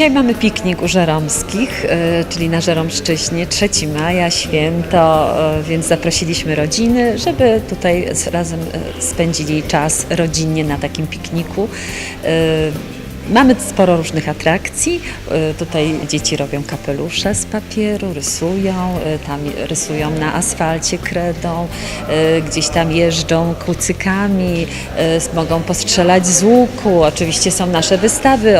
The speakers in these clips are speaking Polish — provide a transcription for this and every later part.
Dzisiaj mamy piknik u Żeromskich, e, czyli na Żeromszczyźnie, 3 maja, święto, e, więc zaprosiliśmy rodziny, żeby tutaj razem e, spędzili czas rodzinnie na takim pikniku. Mamy sporo różnych atrakcji. E, Tutaj dzieci robią kapelusze z papieru, rysują, e, tam rysują na asfalcie kredą, e, gdzieś tam jeżdżą kucykami, mogą postrzelać z łuku. Oczywiście są nasze wystawy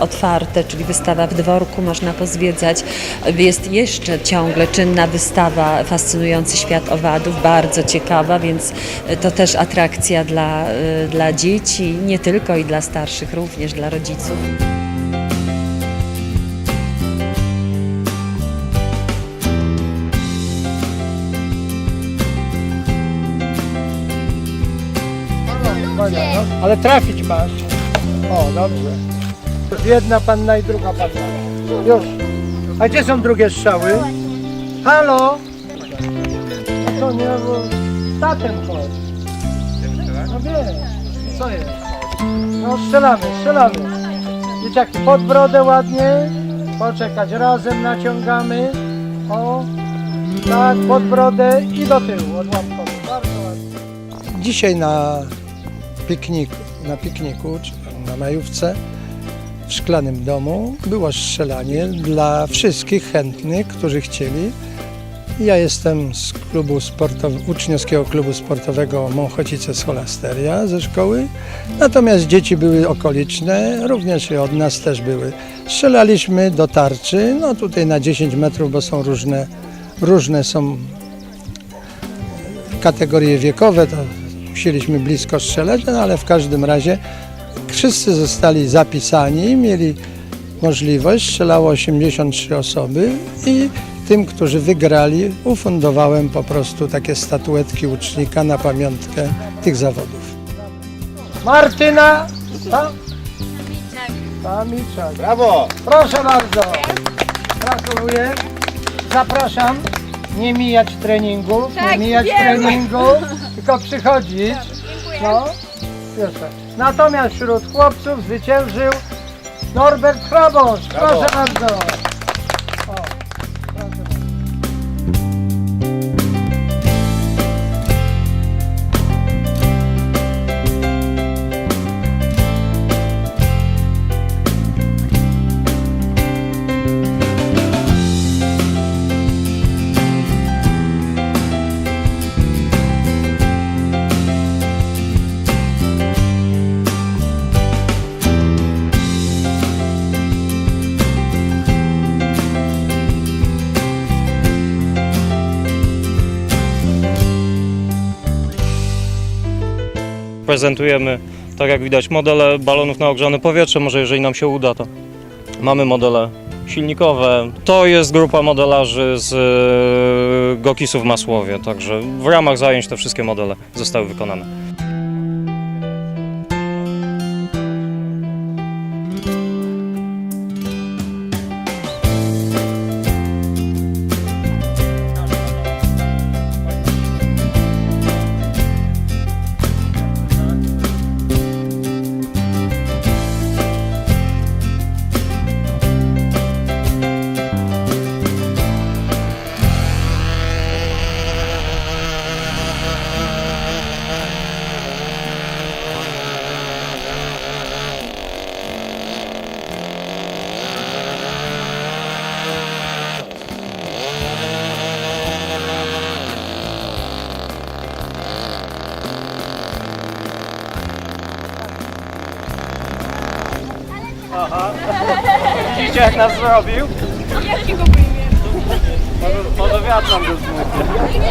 otwarte, czyli wystawa w dworku można pozwiedzać. Jest jeszcze ciągle czynna wystawa Fascynujący świat owadów, bardzo ciekawa, więc to też atrakcja dla, dla dzieci, nie tylko i dla starszych, również dla rodziców. Konia, no. Ale trafić masz. O, dobrze. Jedna panna i druga panna. Już. A gdzie są drugie strzały? Halo? To nie, bo statem chodź. No wiem. Co jest? No strzelamy, strzelamy. Dzieciaki, pod brodę ładnie. Poczekać, razem naciągamy. O, tak, pod brodę i do tyłu, odłamkowo. Bardzo ładnie. Dzisiaj na pikniku, na pikniku, na majówce w szklanym domu było strzelanie dla wszystkich chętnych, którzy chcieli. Ja jestem z klubu sportow- uczniowskiego klubu sportowego Mąchocice Scholasteria ze szkoły, natomiast dzieci były okoliczne, również i od nas też były. Strzelaliśmy do tarczy, no tutaj na 10 metrów, bo są różne, różne są kategorie wiekowe, to musieliśmy blisko strzelać, no ale w każdym razie wszyscy zostali zapisani, mieli możliwość, strzelało 83 osoby i tym, którzy wygrali, ufundowałem po prostu takie statuetki ucznika na pamiątkę tych zawodów. Martyna Tam- Tamiczak. Brawo! Proszę bardzo. Gratuluję. Zapraszam. Nie mijać treningów, nie mijać treningów, tylko przychodzić. No, proszę. Natomiast wśród chłopców zwyciężył Norbert Hrabosz. Proszę bardzo. Prezentujemy, tak jak widać, modele balonów na ogrzane powietrze. Może jeżeli nam się uda, to mamy modele silnikowe. To jest grupa modelarzy z e, Gokisu w Masłowie, także w ramach zajęć te wszystkie modele zostały wykonane. Jak nas zrobił? Jakiego może, może wiatr nam go zmusi.